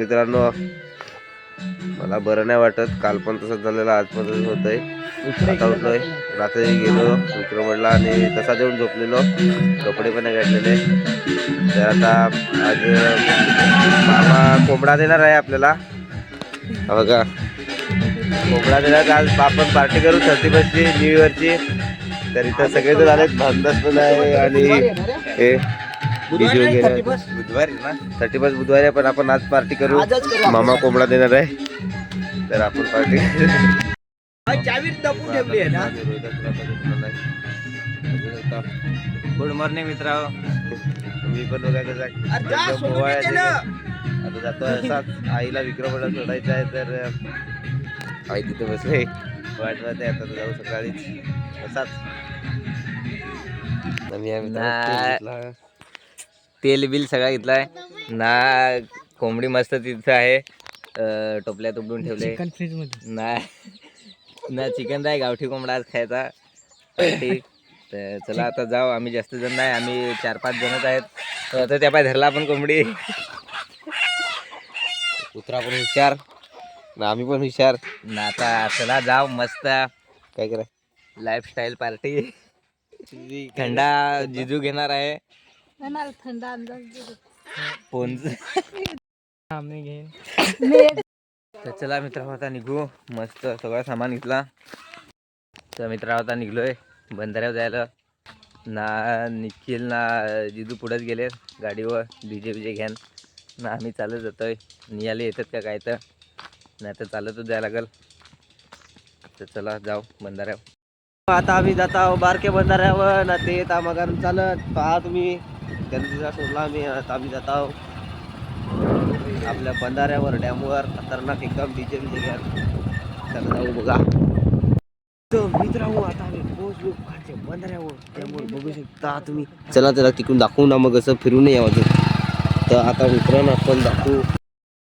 मित्रांनो मला बरं नाही वाटत. काल पण तसंच झालेलं आज पण तसंच होतंय. आता उठलोय. रात्री गेलो मित्र म्हटला आणि तसा देऊन झोपलेलो. कपडे पण नाही घातलेले. तर आता आज मामा कोंबडा देणार आहे आपल्याला. बघा. कोंबडा देणार आज आपण पार्टी करू थर्टी फर्स्टची न्यू इयरची. तर इथं सगळेजण आले भामदास पण आहे आणि हे वगैरे. बुधवारी ना. थर्टी फर्स्ट बुधवारी आहे, पण आपण आज पार्टी करू. मामा कोंबडा देणार आहे. तर आपण पार्टी गुड मॉर्निंग मित्र मी पण. आता जातो असाच आईला विक्रमला सोडायचं आहे तर आई तिथे बसले. वाट वाटते आता तर जाऊ सकाळीच. असाच आणि आम्ही. तेल घेतला. बिल सगळा घेतलाय. ना कोंबडी मस्त तिथं आहे. अं, टोपल्यात उघडून ठेवले. फ्रीजमध्ये नाही ना चिकन आहे गावठी कोंबडा आज खायचा. पार्टी. तर चला आता जाऊ. आम्ही जास्त जण नाही आम्ही चार पाच जणच आहेत. तर आता त्या पाय धरला आपण कोंबडी. कुत्रा पण हुशार. ना आम्ही पण हुशार. ना आता चला जाऊ. मस्त. काय करा? लाईफस्टाईल पार्टी थंडा जिजू घेणार आहे. थंड अंदाज फोन आम्ही घेईन. तर चला मित्र आता निघू. मस्त सगळं सामान घेतला. तर मित्र आता निघलोय बंधाऱ्यावर जायला. ना निखिल ना जिजू पुढेच गेले गाडीवर. डीजे बिजे घ्यान. ना आम्ही चालत जातोय. नियाले येतात का काय तर. नाही तर चालतच जायला लागल. तर चला जाऊ बंधाऱ्यावर. आता आम्ही जात आहोत बारके बंधाऱ्यावर. ना ते येत मग चालत. पहा तुम्ही. त्यांनी सोडला आम्ही आता आम्ही जात आहोत. आपल्या बंधाऱ्यावर डॅमवर खतरनाक एकदम डीजे बिजे घ्या चला जाऊ बघा. मित्रांनो हो, आता आम्ही पोहोचलो खालच्या बंधाऱ्यावर. डॅमवर बघू शकता तुम्ही. चला चला तिकडून दाखवू ना मग असं फिरून या अजून. तर आता मित्रांनो आपण दाखवू.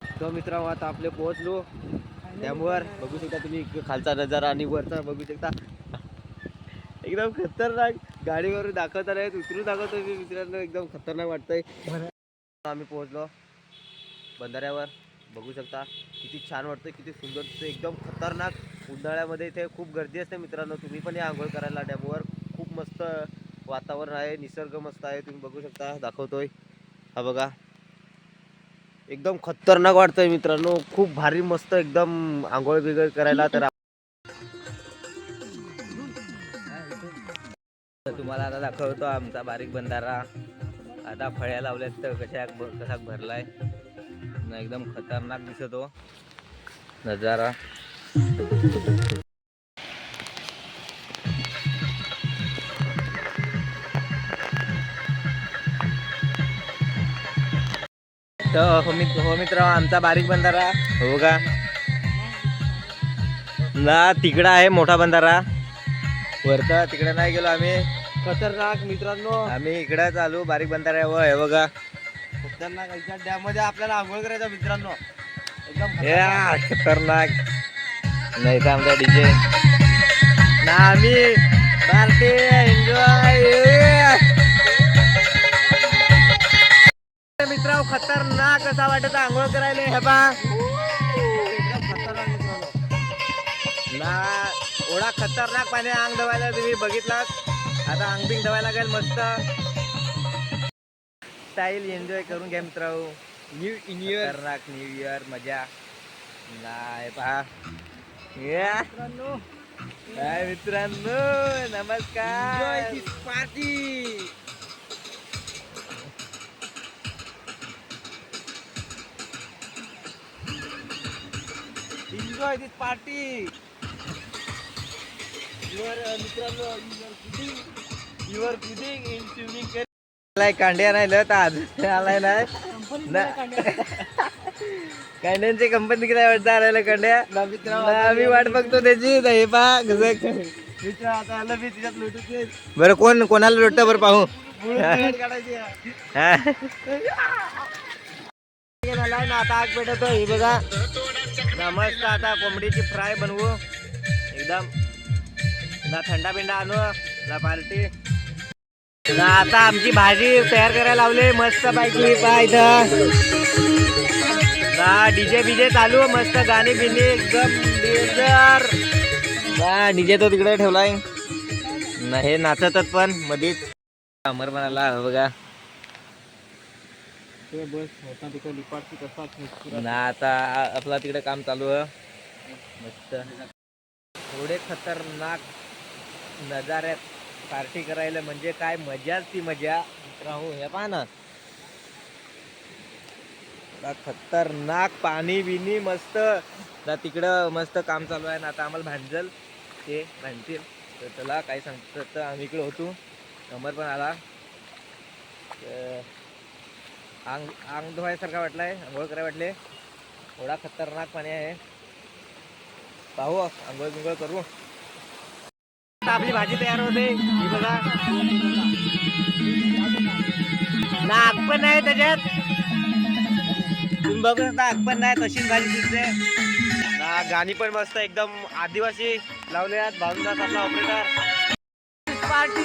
तर मित्रांनो हो, आता आपले पोहोचलो. डॅमवर. बघू शकता तुम्ही खालचा नजारा आणि वरचा बघू शकता. एकदम खतरनाक. गाडीवर दाखवता नाही उतरून दाखवतो मी मित्रांनो. एकदम खतरनाक वाटतंय. आम्ही पोहोचलो. बंधाऱ्यावर. बघू शकता किती छान वाटतं किती सुंदर दिसतं एकदम खतरनाक. उन्हाळ्यामध्ये इथे खूप गर्दी असते मित्रांनो. तुम्ही पण या आंघोळ करायला डॅमवर खूप मस्त वातावरण आहे निसर्ग मस्त आहे. तुम्ही बघू शकता दाखवतोय. हा बघा. एकदम खतरनाक वाटतंय मित्रांनो. खूप भारी मस्त एकदम आंघोळ बिघोळ करायला. तर तुम्हाला आता दाखवतो आमचा बारीक बंधारा. आता फळ्या लावल्यात तर कशा कसा भरलाय. एकदम खतरनाक दिसतो. नजारा. तर हो मित्र हो मित्र आमचा बारीक बंधारा. हो का? ना तिकडं आहे मोठा बंधारा. वरता तिकडे नाही गेलो आम्ही. खतरनाक मित्रांनो. आम्ही इकडे चालू बारीक बंधाऱ्यावर हे बघा. खतरनाक डॅममध्ये आपल्याला आंघोळ करायचं मित्रांनो. एकदम या खतरनाक. नाही तर आमचा डीजे ना आम्ही पार्टी एन्जॉय मित्र खतरनाक कसा वाटत आंघोळ करायला हे बा खतरनाक मित्रांनो. ना एवढा खतरनाक पाणी अंग धवायला तुम्ही बघितलात? आता अंग बिंग धवायला लागेल मस्त. स्टाईल एन्जॉय करून घ्या मित्र न्यू इयर खतरनाक न्यू इयर मजा. नाही पहा. काय मित्रांनो. नमस्कार. पार्टी एन्जॉय दिस पार्टी मित्रांनो युअर कुडिंग इन स्विमिंग आलाय कांड्या नाही लत आज आलाय नाही ना. कांड्यांची कंपनी किती वाटतं आलेलं कांड्या. ना, आम्ही वाट बघतो त्याची ना हे पहा कसं मित्र आता आलं मी तिच्यात लुटते बरं कोण कोणाला लोटतं बरं पाहू? हा. ना आता आग पेटवतो हे बघा. मस्त आता कोंबडीची फ्राय बनवू. एकदम. ना थंडा बिंडा आणू. ना पार्टी. आता आमची भाजी तयार करायला लावली मस्त पैकी पाय डीजे बीजे चालू मस्त गाणी बिणी एकदम डेंजर ना डीजे तो तिकडे ठेवलाय. ना हे नाचतात पण मधीच. अमर म्हणाला "हो बघा. ना आता आपला तिकडे काम चालू आहे. मस्त. थोडे खतरनाक नजाऱ्यात पार्टी करायला म्हणजे काय? मजाच ती मजा. राहू हे पहा ना. खतरनाक पाणी बिनी मस्त. ना तिकडं मस्त काम चालू आहे ना. आता आम्हाला भांजल ते भांडतील. तर त्याला काय सांगतात तर आम्ही इकडे होतो. अमर पण आला. आंग अंग अंग धुवायसारखा वाटलाय. आंघोळ करायला वाटले. थोडा खतरनाक पाणी आहे. पाहू आंघोळ बिंघोळ करू. आपली भाजी तयार होते. ही बघा. नाक पण आहे त्याच्यात. तुम्ही बघू शकता आग पण नाही तशीच भाजी दिसते. ना गाणी पण मस्त एकदम आदिवासी लावले आहेत. भावनाथ आपला ऑपरेटर पार्टी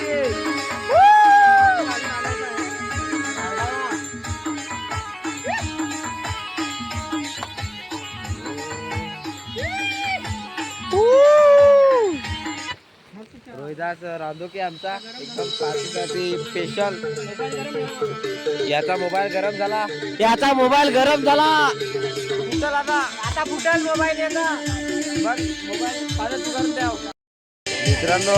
रोहिदास रांदोके आमचा एकदम पार्टीसाठी स्पेशल याचा मोबाईल गरम झाला. याचा मोबाईल गरम झाला. फुटल आता. आता फुटल मोबाईल याचा. बघ मोबाईल पाण्यात करून द्या मित्रांनो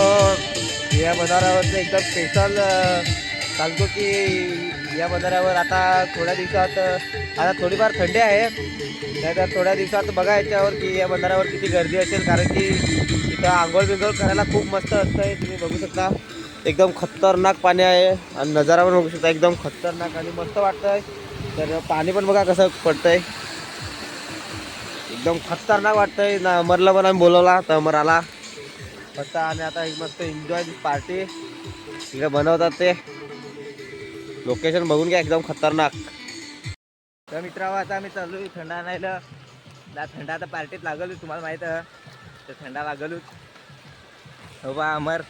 या बंधाऱ्यावरचं एकदम स्पेशल सांगतो की या बंधाऱ्यावर आता थोड्या दिवसात आता थोडीफार थंडी आहे. नाहीतर थोड्या दिवसात बघा याच्यावर की या बंधाऱ्यावर किती गर्दी असेल. कारण की इथं आंघोळ बिंघोळ करायला खूप मस्त असतंय तुम्ही बघू शकता. एकदम खतरनाक पाणी आहे आणि नजारा पण बघू शकता एकदम खतरनाक आणि मस्त वाटतंय. तर पाणी पण बघा कसं पडतंय. एकदम खतरनाक वाटतंय. ना अमरला पण आम्ही बोलवला तर अमर आला. मस्त आणि आता एक मस्त एन्जॉय पार्टी इकडे बनवतात ते. लोकेशन बघून घ्या एकदम खतरनाक. तर मित्रांनो आता आम्ही चालू थंडा आणायला थंडा आता पार्टीत लागल तुम्हाला माहीत आहे. तर थंडा लागलूच हो बा अमर.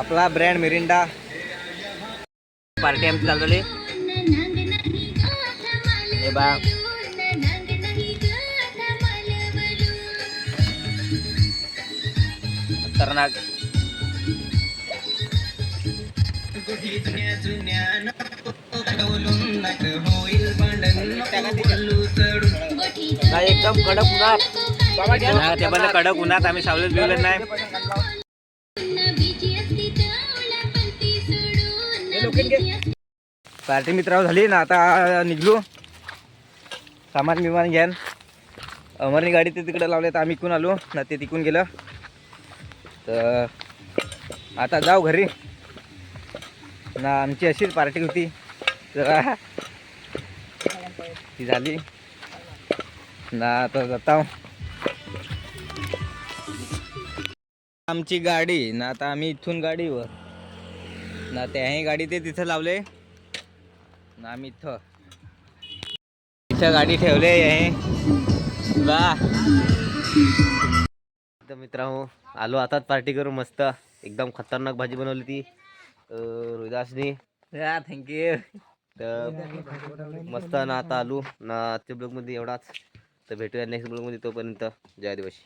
आपला ब्रँड मिरिंडा. पार्टी आमची चालवली. हे बा. खतरनाक. एकदम कडक उन्हात. नाही, ते कडक उन्हात आम्ही सावलेत बिवलेत नाही. पार्टी मित्रावर झाली ना आता निघलो. सामान बिमान घ्यान. अमरनी गाडी ते तिकडे लावले तर आम्ही इकून आलो ना ते तिकून गेलं. तर आता जाऊ घरी. ना आमची अशीच पार्टी होती. जरा ती झाली. ना आता जाता आमची गाडी ना आता आम्ही इथून गाडीवर. ना त्याही गाडी ते तिथं लावले. ना आम्ही इथं. इथं गाडी ठेवले आहे. मित्रांनो आलो आताच पार्टी करू मस्त. एकदम खतरनाक भाजी बनवली ती. रोहिदासनी थँक्यू तर मस्त ना आता आलो. ना आजच्या ब्लॉगमध्ये एवढाच. तर भेटूया नेक्स्ट ब्लॉगमध्ये तोपर्यंत जय आदिवासी.